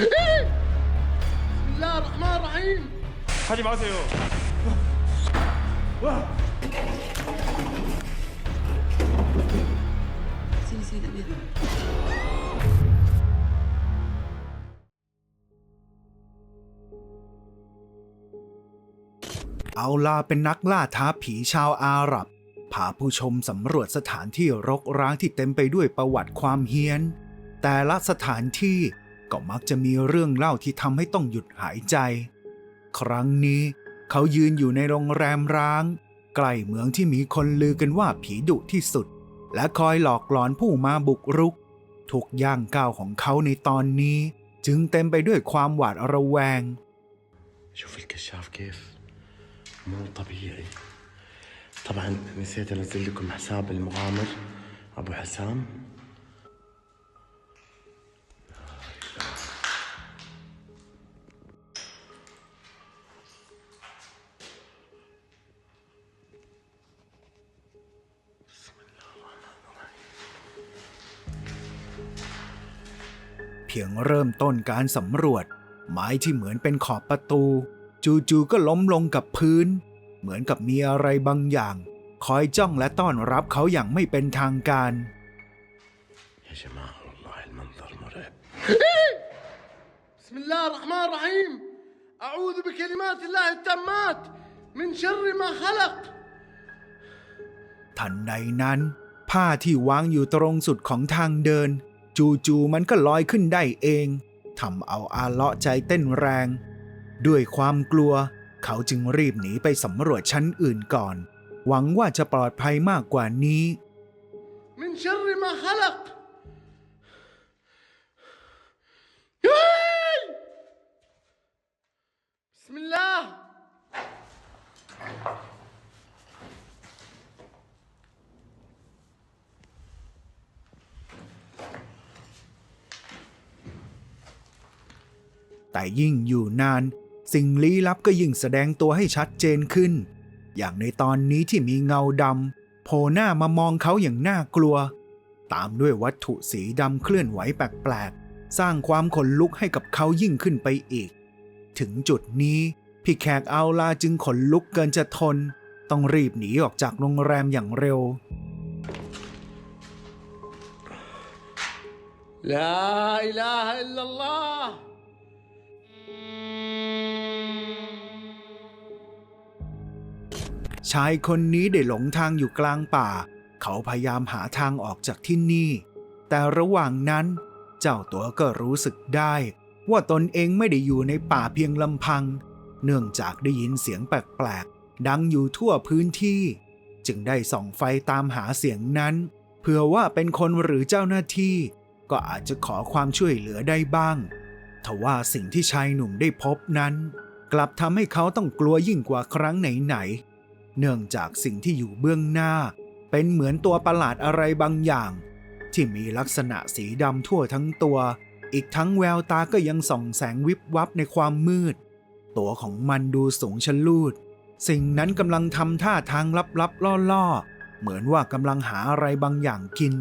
بسم الله الرحمن الرحيم 하지 마세요. سيدي سيدي أمير เอาลาเป็นนักล่าท้าผีชาวอาหรับ พาผู้ชมสำรวจสถานที่รกร้างที่เต็มไปด้วยประวัติความเฮี้ยน แต่ละสถานที่ ก็มักจะมีเรื่องเล่าที่ทำให้ต้องหยุดหายใจ ครั้งนี้เขายืนอยู่ในโรงแรมร้าง ใกล้เมืองที่มีคนลือกันว่าผีดุที่สุด และคอยหลอกหลอนผู้มาบุกรุก ทุกย่างก้าวของเขาในตอนนี้ จึงเต็มไปด้วยความหวาดระแวง شوف الكشاف كيف مو طبيعي طبعا نسيت انزل لكم حساب المغامر ابو حسام เพียงเริ่มต้นการสำรวจ ไม้ที่เหมือนเป็นขอบประตู จู่ๆก็ล้มลงกับพื้น เหมือนกับมีอะไรบางอย่าง คอยจ้องและต้อนรับเขาอย่างไม่เป็นทางการ يا جماعه والله المنظر مرعب بسم الله الرحمن الرحيم أعوذ بكلمات الله التامات من شر ما خلق ทันใดนั้น ผ้าที่วางอยู่ตรงสุดของทางเดิน จู่ๆมันก็ลอยขึ้นได้เองทำเอาอาเลาะใจเต้นแรง ด้วยความกลัว เขาจึงรีบหนีไปสำรวจชั้นอื่นก่อน หวังว่าจะปลอดภัยมากกว่านี้ من شر ما خلق แต่ยิ่งอยู่นาน สิ่งลี้ลับก็ยิ่งแสดงตัวให้ชัดเจนขึ้น อย่างในตอนนี้ที่มีเงาดำโผล่หน้ามามองเขาอย่างน่ากลัว ตามด้วยวัตถุสีดำเคลื่อนไหวแปลกๆ สร้างความขนลุกให้กับเขายิ่งขึ้นไปอีก ถึงจุดนี้พี่แขกเอาลาจึงขนลุกเกินจะทน ต้องรีบหนีออกจากโรงแรมอย่างเร็วลาอิลาฮะอิลลัลลอฮ์ ชายคนนี้ได้หลงทางอยู่กลางป่า เขาพยายามหาทางออกจากที่นี่ แต่ระหว่างนั้น เจ้าตัวก็รู้สึกได้ ว่าตนเองไม่ได้อยู่ในป่าเพียงลำพัง เนื่องจากได้ยินเสียงแปลกๆ ดังอยู่ทั่วพื้นที่ จึงได้ส่องไฟตามหาเสียงนั้น เผื่อว่าเป็นคนหรือเจ้าหน้าที่ ก็อาจจะขอความช่วยเหลือได้บ้างทว่าสิ่งที่ชายหนุ่มได้พบนั้น กลับทำให้เขาต้องกลัวยิ่งกว่าครั้งไหนๆ เนื่องจากสิ่งที่อยู่เบื้องหน้า เป็นเหมือนตัวประหลาดอะไรบางอย่าง ที่มีลักษณะสีดำทั่วทั้งตัว อีกทั้งแววตาก็ยังส่องแสงวิบวับในความมืด ตัวของมันดูสูงชะลูด สิ่งนั้นกำลังทำท่าทางลับๆล่อๆ เหมือนว่ากำลังหาอะไรบางอย่างกิน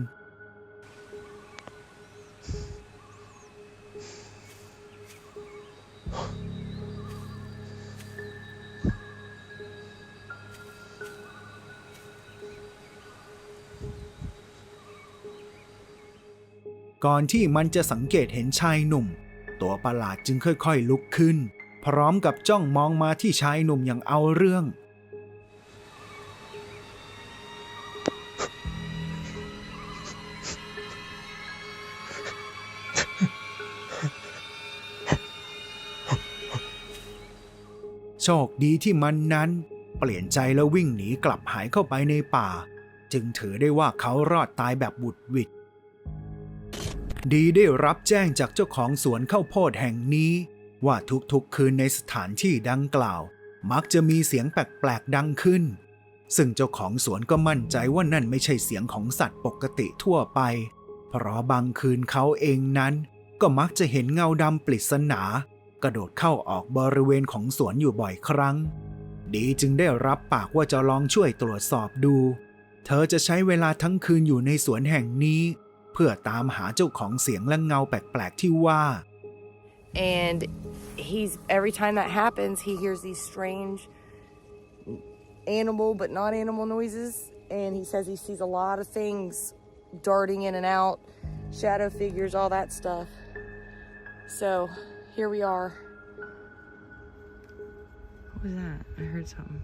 ก่อนที่มันจะสังเกตเห็นชายหนุ่ม ตัวประหลาดจึงค่อยๆลุกขึ้น พร้อมกับจ้องมองมาที่ชายหนุ่มอย่างเอาเรื่อง โชคดีที่มันนั้น เปลี่ยนใจแล้ววิ่งหนีกลับหายเข้าไปในป่า จึงถือได้ว่าเขารอดตายแบบบุดหวิด ดีได้รับแจ้งจากเจ้าของสวนข้าวโพดแห่งนี้ ว่าทุกๆคืนในสถานที่ดังกล่าว มักจะมีเสียงแปลกๆดังขึ้น ซึ่งเจ้าของสวนก็มั่นใจว่านั่นไม่ใช่เสียงของสัตว์ปกติทั่วไป เพราะบางคืนเขาเองนั้น ก็มักจะเห็นเงาดำปริศนากระโดดเข้าออกบริเวณของสวนอยู่บ่อยครั้ง ดีจึงได้รับปากว่าจะลองช่วยตรวจสอบดู เธอจะใช้เวลาทั้งคืนอยู่ในสวนแห่งนี้ เพื่อตามหาเจ้าของเสียงและเงาแปลกๆที่ว่า and he's every time that happens, he hears these strange animal but not animal noises, and he says he sees a lot of things darting in and out, shadow figures, all that stuff. So here we are. What was that? I heard something.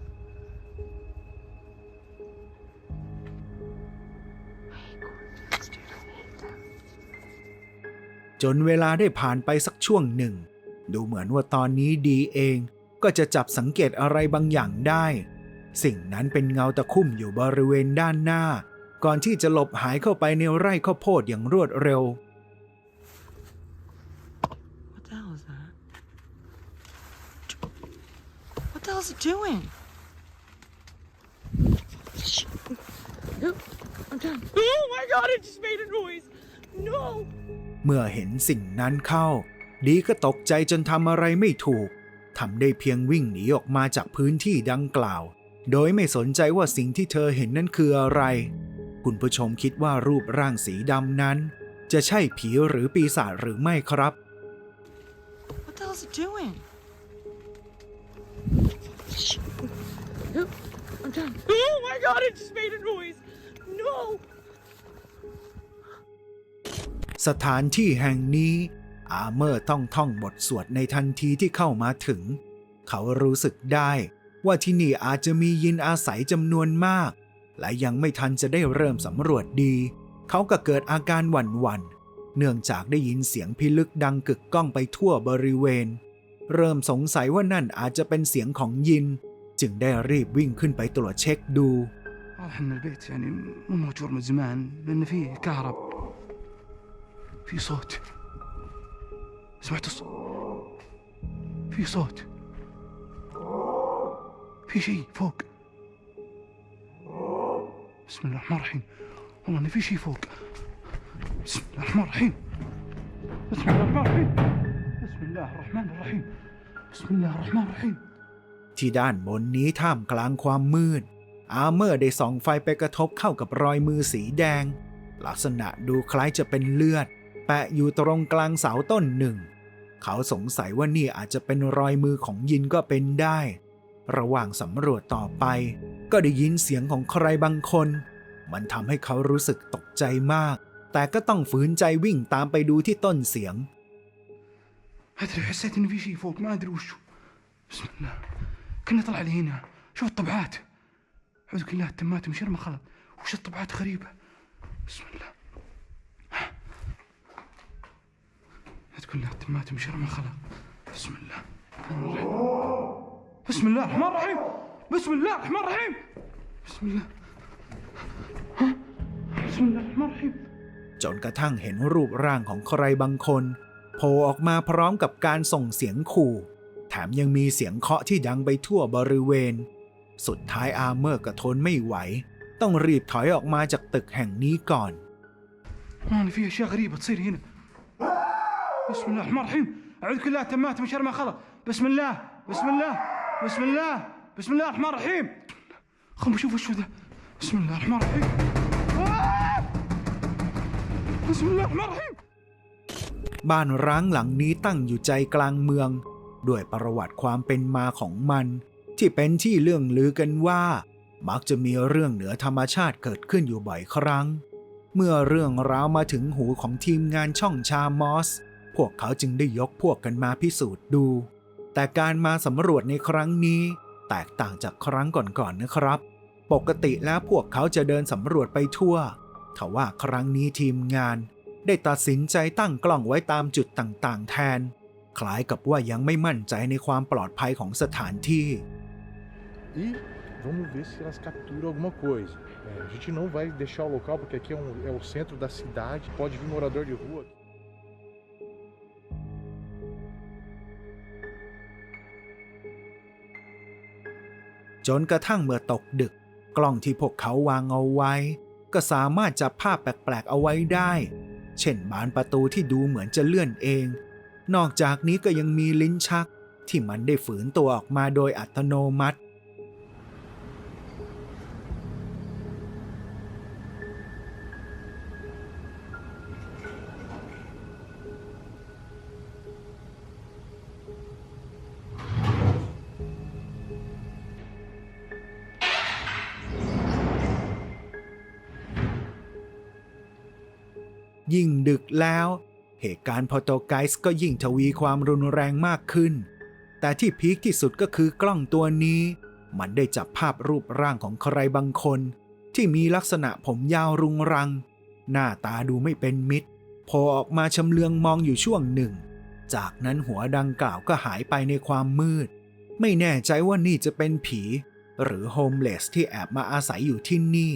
จนเวลาได้ผ่านไปสักช่วงหนึ่ง ดูเหมือนว่าตอนนี้ดีเองก็จะจับสังเกตอะไรบางอย่างได้ สิ่งนั้นเป็นเงาตะคุ่มอยู่บริเวณด้านหน้า ก่อนที่จะหลบหายเข้าไปในไร่ข้าวโพดอย่างรวดเร็ว What the hell is that? What the hell is it doing? Shh. Oop, I'm done. Oh my god, it just made a noise. No. เมื่อเห็นสิ่งนั้นเข้า ดีก็ตกใจจนทำอะไรไม่ถูกทำได้เพียงวิ่งหนีออกมาจากพื้นที่ดังกล่าว โดยไม่สนใจว่าสิ่งที่เธอเห็นนั้นคืออะไร คุณผู้ชมคิดว่ารูปร่างสีดำนั้น จะใช่ผีหรือปีศาจหรือไม่ครับ What the hell is it doing? Shh. Oop, I'm done. Oh my god, it just made a noise. No. สถานที่แห่งนี้อาเมอร์ต้องท่องบทสวดในทันทีที่เข้ามาถึง เขารู้สึกได้ว่าที่นี่อาจจะมียินอาศัยจำนวนมาก และยังไม่ทันจะได้เริ่มสำรวจดี เขาก็เกิดอาการหวั่นหวั่นๆเนื่องจากได้ยินเสียงพิลึกดังกึกก้องไปทั่วบริเวณ เริ่มสงสัยว่านั่นอาจจะเป็นเสียงของยิน จึงได้รีบวิ่งขึ้นไปตรวจเช็คดู واضح ان البيت يعني مو مهجور من زمان لان فيه كهرب في صوت سمعت الصوت في صوت في شيء فوق بسم الله الرحمن الرحيم والله ان في شيء فوق بسم الله الرحمن الرحيم بسم الله الرحمن الرحيم بسم الله الرحمن الرحيم بسم الله الرحمن الرحيم ที่ด้านบนนี้ท่ามกลางความมืด อาร์เมอร์ได้ส่องไฟไปกระทบเข้ากับรอยมือสีแดง ลักษณะดูคล้ายจะเป็นเลือด แปะอยู่ตรงกลางเสาต้นหนึ่ง เขาสงสัยว่านี่อาจจะเป็นรอยมือของยินก็เป็นได้ ระหว่างสำรวจต่อไป ก็ได้ยินเสียงของใครบางคน มันทำให้เขารู้สึกตกใจมาก แต่ก็ต้องฝืนใจวิ่งตามไปดูที่ต้นเสียง ادري حسيت ان في شيء فوق ما ادري وشو بسم الله كنا طلع لي هنا شوف الطبعات اعوذ بالله التمات من شر ما خلق وش الطبعات غريبه بسم الله اعوذ بالله التمات من شر ما خلق بسم الله بسم الله الرحمن الرحيم بسم الله الرحمن الرحيم بسم الله ها؟ بسم الله الرحمن الرحيم จนกระทั่งเห็นรูปร่างของใครบางคนโผล่ออกมาพร้อมกับการส่งเสียงขู่ แถมยังมีเสียงเคาะที่ดังไปทั่วบริเวณ สุดท้ายอาร์เมอร์ก็ทนไม่ไหว ต้องรีบถอยออกมาจากตึกแห่งนี้ก่อน والله في اشياء غريبه تصير هنا بسم الله الرحمن الرحيم اعوذ بالله التمات من شر ما خلق بسم الله بسم الله بسم الله بسم الله الرحمن الرحيم خلنا نشوف وش ذا بسم الله الرحمن الرحيم آه! بسم الله الرحمن الرحيم บ้านร้างหลังนี้ตั้งอยู่ใจกลางเมือง ด้วยประวัติความเป็นมาของมัน ที่เป็นที่เรื่องลือกันว่า มักจะมีเรื่องเหนือธรรมชาติเกิดขึ้นอยู่บ่อยครั้ง เมื่อเรื่องราวมาถึงหูของทีมงานช่องชามอส พวกเขาจึงได้ยกพวกกันมาพิสูจน์ดู แต่การมาสำรวจในครั้งนี้ แตกต่างจากครั้งก่อนๆนนะครับ ปกติแล้วพวกเขาจะเดินสำรวจไปทั่วทว่าครั้งนี้ทีมงาน ได้ตัดสินใจตั้งกล้องไว้ตามจุดต่างๆ แทน คล้ายกับว่ายังไม่มั่นใจในความปลอดภัยของสถานที่ E vamos ver se elas capturam alguma coisa. É, a gente não vai deixar o local porque aqui é, um- é o centro da cidade, pode vir morador de rua. จนกระทั่งเมื่อตกดึก กล้องที่พวกเขาวางเอาไว้ ก็สามารถจับภาพแปลกๆเอาไว้ได้ เช่นบานประตูที่ดูเหมือนจะเลื่อนเอง นอกจากนี้ก็ยังมีลิ้นชักที่มันได้ฝืนตัวออกมาโดยอัตโนมัติ ยิ่งดึกแล้ว เหตุการณ์พอโตไกส์ก็ยิ่งทวีความรุนแรงมากขึ้น แต่ที่พีคที่สุดก็คือกล้องตัวนี้ มันได้จับภาพรูปร่างของใครบางคน ที่มีลักษณะผมยาวรุงรัง หน้าตาดูไม่เป็นมิตรโผล่ออกมาชำเลืองมองอยู่ช่วงหนึ่ง จากนั้นหัวดังกล่าวก็หายไปในความมืด ไม่แน่ใจว่านี่จะเป็นผี หรือโฮมเลสที่แอบมาอาศัยอยู่ที่นี่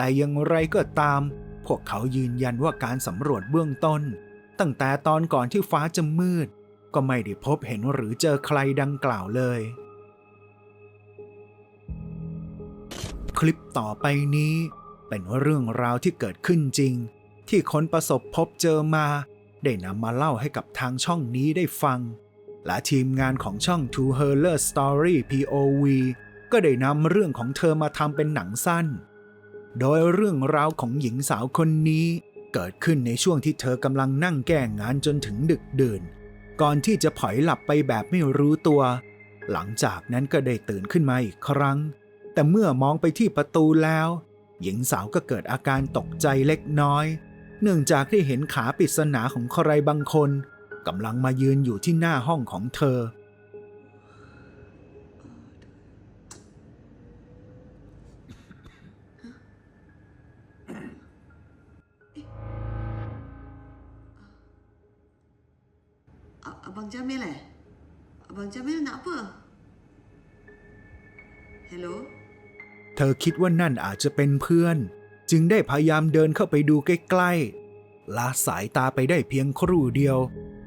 แต่อย่างไรก็ตาม พวกเขายืนยันว่าการสำรวจเบื้องต้น ตั้งแต่ตอนก่อนที่ฟ้าจะมืด ก็ไม่ได้พบเห็นหรือเจอใครดังกล่าวเลย คลิปต่อไปนี้ เป็นเรื่องราวที่เกิดขึ้นจริง ที่คนประสบพบเจอมา ได้นำมาเล่าให้กับทางช่องนี้ได้ฟัง และทีมงานของช่อง Two h e r l e r Story POV ก็ได้นำเรื่องของเธอมาทำเป็นหนังสั้น โดยเรื่องราวของหญิงสาวคนนี้ เกิดขึ้นในช่วงที่เธอกำลังนั่งแก้งานจนถึงดึกดื่น ก่อนที่จะผลอยหลับไปแบบไม่รู้ตัว หลังจากนั้นก็ได้ตื่นขึ้นมาอีกครั้ง แต่เมื่อมองไปที่ประตูแล้ว หญิงสาวก็เกิดอาการตกใจเล็กน้อย เนื่องจากได้เห็นขาปริศนาของใครบางคนกำลังมายืนอยู่ที่หน้าห้องของเธอ อคิดว่านั่นอาจจะเป็นเพื่อน จึงได้พยายามเดินเข้าไปดูใกล้ๆละสายตาไปได้เพียงครู่เดียว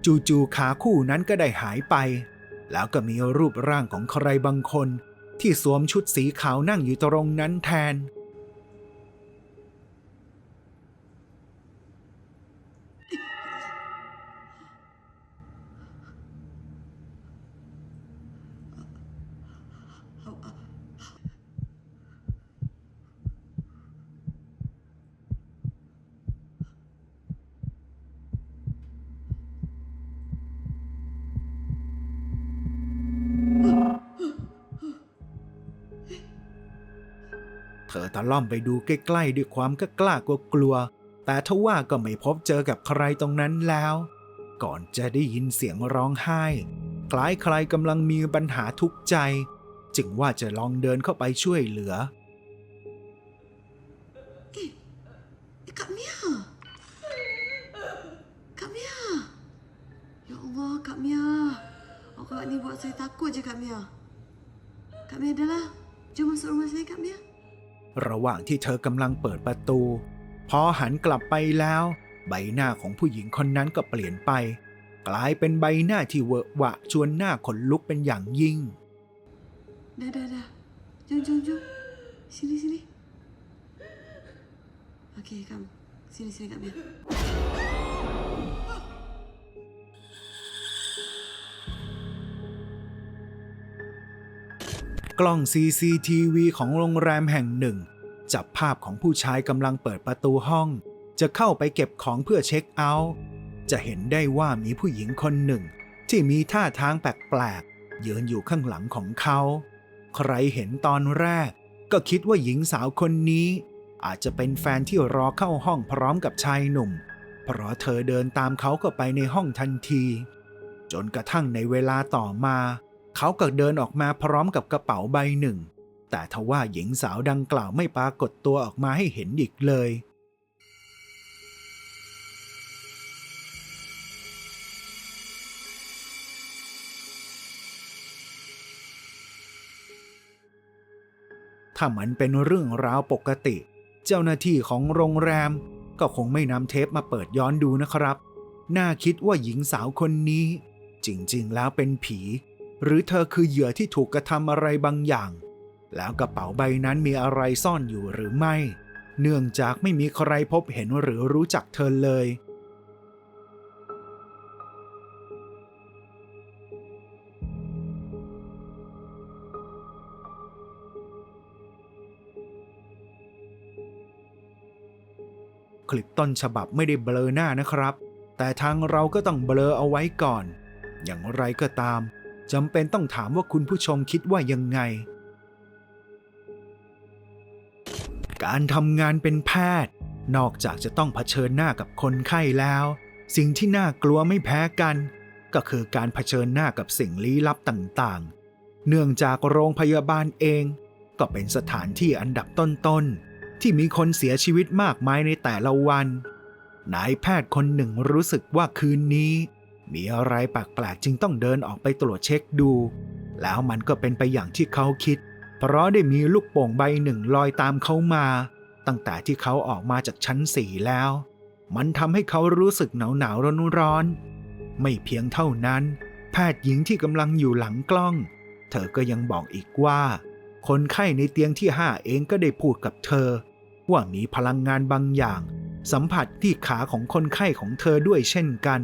จู่ๆขาคู่นั้นก็ได้หายไป แล้วก็มีรูปร่างของใครบางคน ที่สวมชุดสีขาวนั่งอยู่ตรงนั้นแทน ตะล่อมไปดูใกล้ๆด้วยความก็กล้ากลัวกลัวๆแต่ทว่าก็ไม่พบเจอกับใครตรงนั้นแล้ว ก่อนจะได้ยินเสียงร้องไห้ คล้ายใครกำลังมีปัญหาทุกข์ใจ จึงว่าจะลองเดินเข้าไปช่วยเหลือ Eh, Kak Mia! Kak Mia! Ya Allah, Kak Mia. Awak ni buat saya takut je, Kak Mia. Kak Mia dah lah. Jom masuk rumah saya, Kak Mia. ระหว่างที่เธอกำลังเปิดประตู พอหันกลับไปแล้ว ใบหน้าของผู้หญิงคนนั้นก็เปลี่ยนไป กลายเป็นใบหน้าที่เวอะหวะชวนหน้าขนลุกเป็นอย่างยิ่ง Dah, dah, dah. Jom, jom, jom. Sini, sini. Okey, come. Sini, sini, Kak Mia. กล้อง CCTV ของโรงแรมแห่งหนึ่ง จับภาพของผู้ชายกำลังเปิดประตูห้อง จะเข้าไปเก็บของเพื่อเช็คเอาท์จะเห็นได้ว่ามีผู้หญิงคนหนึ่ง ที่มีท่าทางแปลกๆยืนอยู่ข้างหลังของเขา ใครเห็นตอนแรก ก็คิดว่าหญิงสาวคนนี้ อาจจะเป็นแฟนที่รอเข้าห้องพร้อมกับชายหนุ่ม เพราะเธอเดินตามเขาเข้าไปในห้องทันที จนกระทั่งในเวลาต่อมา เขาก็เดินออกมาพร้อมกับกระเป๋าใบหนึ่ง แต่ทว่าหญิงสาวดังกล่าวไม่ปรากฏตัวออกมาให้เห็นอีกเลย ถ้ามันเป็นเรื่องราวปกติ เจ้าหน้าที่ของโรงแรม ก็คงไม่นำเทปมาเปิดย้อนดูนะครับ น่าคิดว่าหญิงสาวคนนี้ จริงๆ แล้วเป็นผี หรือเธอคือเหยื่อที่ถูกกระทำอะไรบางอย่าง แล้วกระเป๋าใบนั้นมีอะไรซ่อนอยู่หรือไม่ เนื่องจากไม่มีใครพบเห็นหรือรู้จักเธอเลย คลิปต้นฉบับไม่ได้เบลอหน้านะครับ แต่ทางเราก็ต้องเบลอเอาไว้ก่อน อย่างไรก็ตาม จำเป็นต้องถามว่าคุณผู้ชมคิดว่ายังไง การทำงานเป็นแพทย์ นอกจากจะต้องเผชิญหน้ากับคนไข้แล้ว สิ่งที่น่ากลัวไม่แพ้กัน ก็คือการเผชิญหน้ากับสิ่งลี้ลับต่างๆ เนื่องจากโรงพยาบาลเอง ก็เป็นสถานที่อันดับต้นๆ ที่มีคนเสียชีวิตมากมายในแต่ละวัน นายแพทย์คนหนึ่งรู้สึกว่าคืนนี้ มีอะไรแปลกๆจึงต้องเดินออกไปตรวจเช็คดู แล้วมันก็เป็นไปอย่างที่เขาคิด เพราะได้มีลูกโป่งใบหนึ่งลอยตามเขามา ตั้งแต่ที่เขาออกมาจากชั้นสี่แล้ว มันทำให้เขารู้สึกหนาวหนาวร้อนร้อนๆไม่เพียงเท่านั้น แพทย์หญิงที่กำลังอยู่หลังกล้อง เธอก็ยังบอกอีกว่า คนไข้ในเตียงที่ห้าเองก็ได้พูดกับเธอ ว่ามีพลังงานบางอย่าง สัมผัสที่ขาของคนไข้ของเธอด้วยเช่นกัน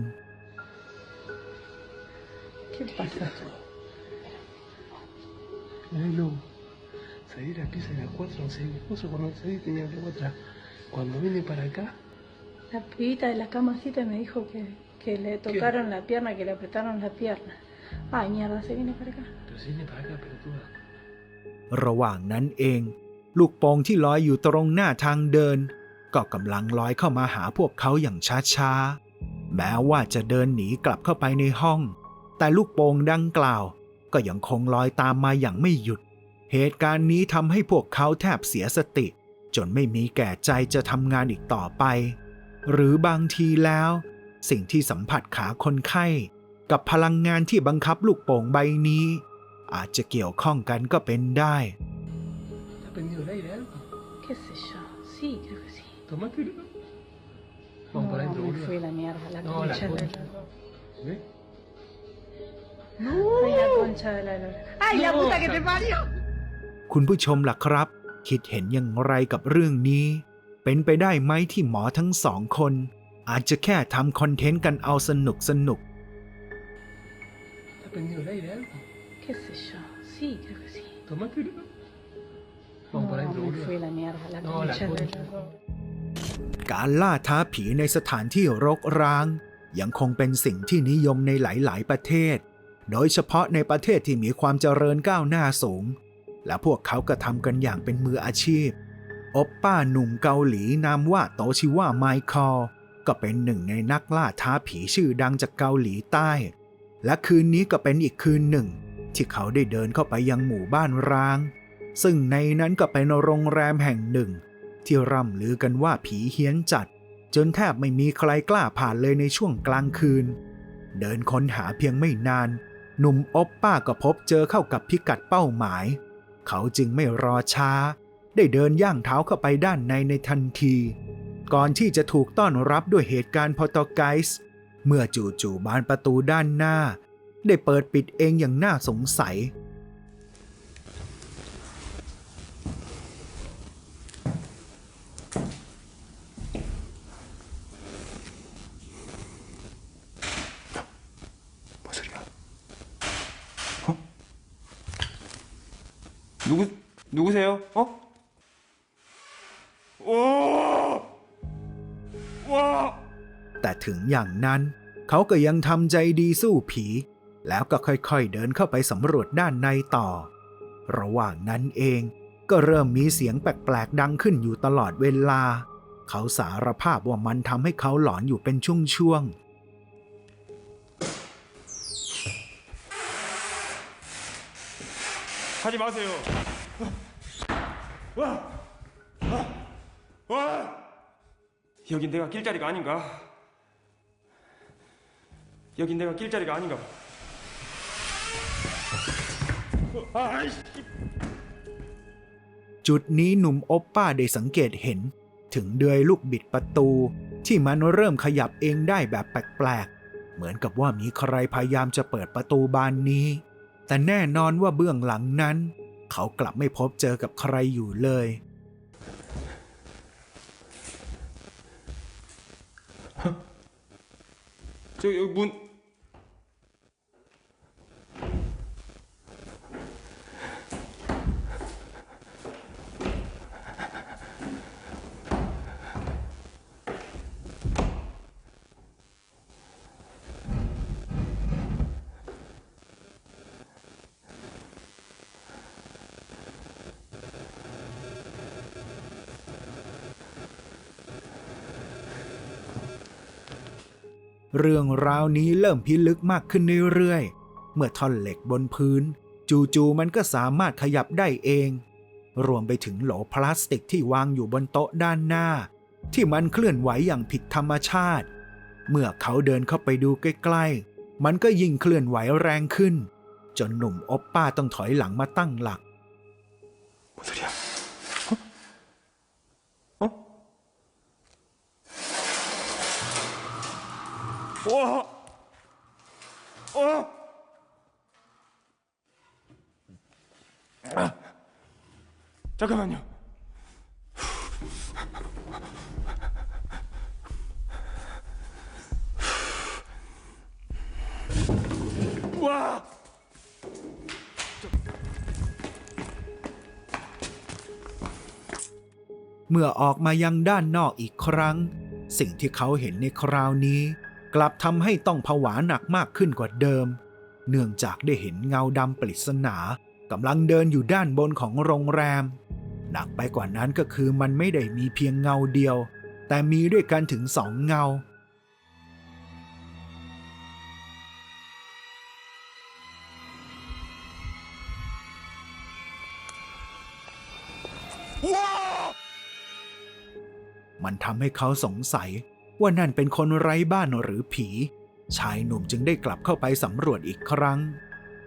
¿Qué pasa? Lelo, salí de la pieza de la 4, no sé qué cosa, cuando salí tenía algo atrás. Cuando vine para acá, La pibita de la camacita me dijo que, que le tocaron la pierna, que le apretaron la pierna. Ay, mierda, se viene para acá. pero si vine para acá, pelotuda. ระหว่างนั้นเอง ลูกโป่งที่ลอยอยู่ตรงหน้าทางเดิน ก็กำลังลอยเข้ามาหาพวกเขาอย่างช้าๆ แม้ว่าจะเดินหนีกลับเข้าไปในห้อง แต่ลูกโป่งดังกล่าว ก็ยังคงลอยตามมาอย่างไม่หยุด เหตุการณ์นี้ทำให้พวกเขาแทบเสียสติ จนไม่มีแก่ใจจะทำงานอีกต่อไป หรือบางทีแล้ว สิ่งที่สัมผัสขาคนไข้ กับพลังงานที่บังคับลูกโป่งใบนี้ อาจจะเกี่ยวข้องกันก็เป็นได้ ¿Te ha prendido el aire algo? ¿Qué sé yo? Sí, creo que sí. Tomate. Vamos No, para adentro, me boludo. fui la mierda, la No, la concha de la concha. lora. ¿Ves? Ay, la concha de la lora. ¡Ay, la No, puta que te Santa. parió! คุณผู้ชมล่ะครับ คิดเห็นอย่างไรกับเรื่องนี้ เป็นไปได้ไหมที่หมอทั้งสองคน อาจจะแค่ทำคอนเทนต์กันเอาสนุกสนุก ¿Te ha prendido el aire algo? ¿Qué sé yo? Sí, creo que sí. Tomate. No, Vamos para adentro, me boludo. fui la mierda, la No, la concha de concha. la lora. การล่าท้าผีในสถานที่รกร้าง ยังคงเป็นสิ่งที่นิยมในหลาย ๆ ประเทศ โดยเฉพาะในประเทศที่มีความเจริญก้าวหน้าสูง และพวกเขาก็ทำกันอย่างเป็นมืออาชีพอปป้าหนุ่มเกาหลีนามว่าโตชิว่าไมคอลก็เป็นหนึ่งในนักล่าท้าผีชื่อดังจากเกาหลีใต้ และคืนนี้ก็เป็นอีกคืนหนึ่ง ที่เขาได้เดินเข้าไปยังหมู่บ้านร้าง ซึ่งในนั้นก็เป็นโรงแรมแห่งหนึ่ง ที่ร่ำลือกันว่าผีเฮี้ยนจัด จนแทบไม่มีใครกล้าผ่านเลยในช่วงกลางคืน เดินค้นหาเพียงไม่นาน หนุ่มอบป้าก็พบเจอเข้ากับพิกัดเป้าหมาย เขาจึงไม่รอช้า ได้เดินย่างเท้าเข้าไปด้านในในทันที ก่อนที่จะถูกต้อนรับด้วยเหตุการณ์พอตไกส์เมื่อจู่ๆบานประตูด้านหน้า ได้เปิดปิดเองอย่างน่าสงสัย 누구 누구세요? 어? 와! 와! แต่ถึงอย่างนั้น เขาก็ยังทำใจดีสู้ผี แล้วก็ค่อยๆเดินเข้าไปสำรวจด้านในต่อ ระหว่างนั้นเองก็เริ่มมีเสียงแปลกๆดังขึ้นอยู่ตลอดเวลา เขาสารภาพว่ามันทำให้เขาหลอนอยู่เป็นช่วง 하지 마세요. 와! 와! 와! 여긴 내가 낄 자리가 아닌가? 여긴 내가 낄 자리가 아닌가? 아이씨! ๆ จุดนี้หนุ่มโอปป้าได้สังเกตเห็น ถึงเดือยลูกบิดประตู ที่มันเริ่มขยับเองได้แบบแปลกๆ เหมือนกับว่ามีใครพยายามจะเปิดประตูบานนี้ แต่แน่นอนว่าเบื้องหลังนั้น เขากลับไม่พบเจอกับใครอยู่เลย 저 여기 문 เรื่องราวนี้เริ่มพิลึกมากขึ้นเรื่อยๆ เมื่อท่อนเหล็กบนพื้น จู่ๆมันก็สามารถขยับได้เอง รวมไปถึงโหลพลาสติกที่วางอยู่บนโต๊ะด้านหน้า ที่มันเคลื่อนไหวอย่างผิดธรรมชาติ เมื่อเขาเดินเข้าไปดูใกล้ๆ มันก็ยิ่งเคลื่อนไหวแรงขึ้น จนหนุ่มอปป้าต้องถอยหลังมาตั้งหลัก 어? 와! 어? 아, 잠깐만요. 와! เมื่อออกมายังด้านนอกอีกครั้ง สิ่งที่เขาเห็นในคราวนี้ กลับทำให้ต้องผวาหนักมากขึ้นกว่าเดิม เนื่องจากได้เห็นเงาดำปริศนากำลังเดินอยู่ด้านบนของโรงแรม หนักไปกว่านั้นก็คือมันไม่ได้มีเพียงเงาเดียว แต่มีด้วยกันถึงสองเงา มันทำให้เขาสงสัย ว่านั่นเป็นคนไร้บ้านหรือผี ชายหนุ่มจึงได้กลับเข้าไปสำรวจอีกครั้ง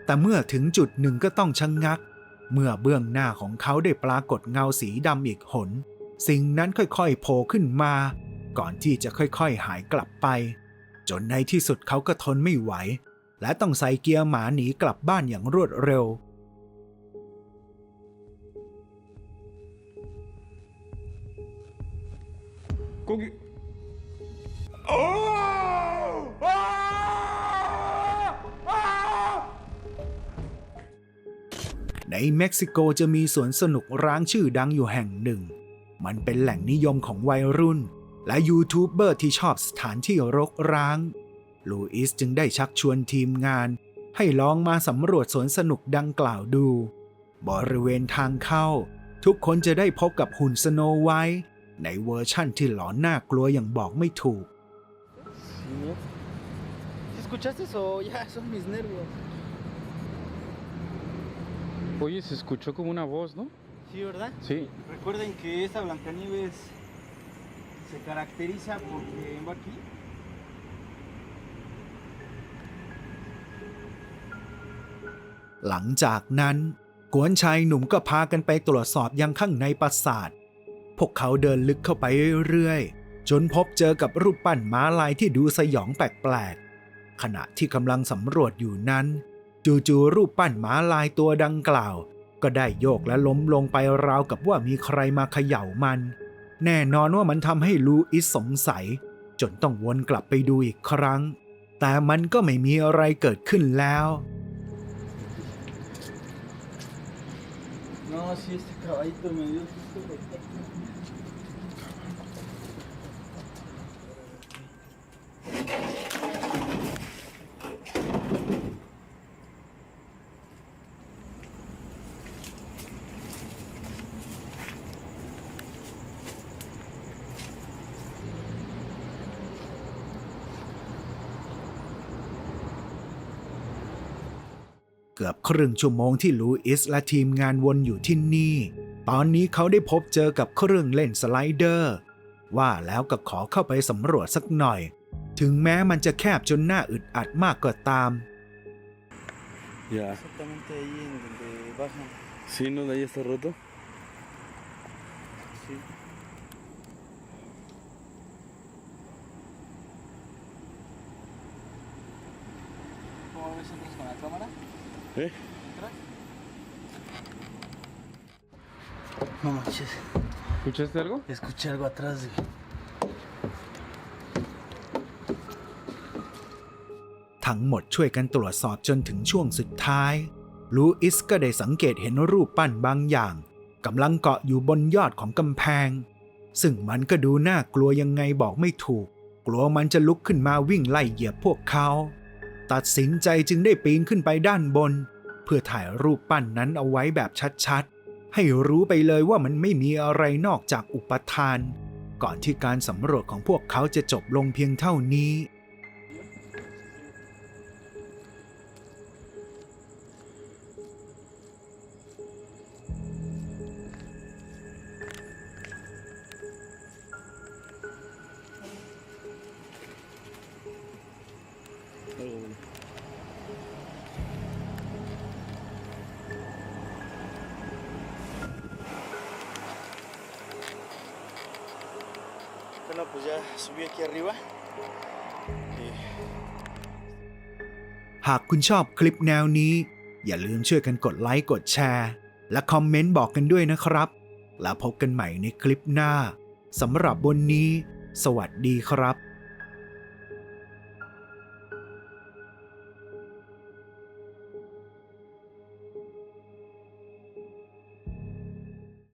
แต่เมื่อถึงจุดหนึ่งก็ต้องชะงงัก เมื่อเบื้องหน้าของเขาได้ปรากฏเงาสีดำอีกหน สิ่งนั้นค่อยๆโผล่ขึ้นมา ก่อนที่จะค่อยๆหายกลับไป จนในที่สุดเขาก็ทนไม่ไหว และต้องใส่เกียร์หมาหนีกลับบ้านอย่างรวดเร็ว거 기. ในเม็กซิโกจะมีสวนสนุกร้างชื่อดังอยู่แห่งหนึ่ง มันเป็นแหล่งนิยมของวัยรุ่น และยูทูบเบอร์ที่ชอบสถานที่รกร้าง ลูอิสจึงได้ชักชวนทีมงาน ให้ลองมาสำรวจสวนสนุกดังกล่าวดู บริเวณทางเข้า ทุกคนจะได้พบกับหุ่นสโนไวท์ในเวอร์ชั่นที่หลอนน่ากลัวอย่างบอกไม่ถูก ¿Escuchaste eso? Ya, son mis nervios. Oye, se escuchó como una voz, ¿no? Sí, ¿verdad? Sí. Recuerden que esta Blancanieves se caracteriza porque vengo aquí. หลังจากนั้นกวนชายหนุ่มก็พากันไปตรวจสอบยังข้างในปราสาท พวกเขาเดินลึกเข้าไปเรื่อยๆ จนพบเจอกับรูปปั้นม้าลายที่ดูสยองแปลกๆ ขณะที่กำลังสำรวจอยู่นั้น จู่ๆรูปปั้นม้าลายตัวดังกล่าว ก็ได้โยกและล้มลงไปราวกับว่ามีใครมาเขย่ามัน แน่นอนว่ามันทำให้ลูอิสสงสัย จนต้องวนกลับไปดูอีกครั้ง แต่มันก็ไม่มีอะไรเกิดขึ้นแล้ว No, sí, este caballito me dio susto. กือบครึ่งชั่วโมงที่ลูอิสและทีมงานวนอยู่ที่นี่ ตอนนี้เขาได้พบเจอกับเครื่องเล่นสไลเดอร์ ว่าแล้วก็ขอเข้าไปสำรวจสักหน่อย ถึงแม้มันจะแคบจนน่าอึดอัดมากก็ตาม Ya. Exactamente ahí en donde bajan. Sí, ¿no? De ahí está roto. Sí. ¿Cómo ves entras con la cámara? ¿Eh? ¿Entras? No manches, ¿Escuchaste algo? escuché algo atrás de... ทั้งหมดช่วยกันตรวจสอบจนถึงช่วงสุดท้าย ลูอิสก็ได้สังเกตเห็นรูปปั้นบางอย่างกำลังเกาะอยู่บนยอดของกำแพง ซึ่งมันก็ดูน่ากลัวยังไงบอกไม่ถูก กลัวมันจะลุกขึ้นมาวิ่งไล่เหยียบพวกเขา ตัดสินใจจึงได้ปีนขึ้นไปด้านบน เพื่อถ่ายรูปปั้นนั้นเอาไว้แบบชัดๆ ให้รู้ไปเลยว่ามันไม่มีอะไรนอกจากอุปทาน ก่อนที่การสำรวจของพวกเขาจะจบลงเพียงเท่านี้ subí aquí arriba. หากคุณชอบคลิปแนวนี้ อย่าลืมช่วยกันกดไลค์กดแชร์ และคอมเมนต์บอกกันด้วยนะครับ แล้วพบกันใหม่ในคลิปหน้าสำหรับบนนี้ สวัสดีครับ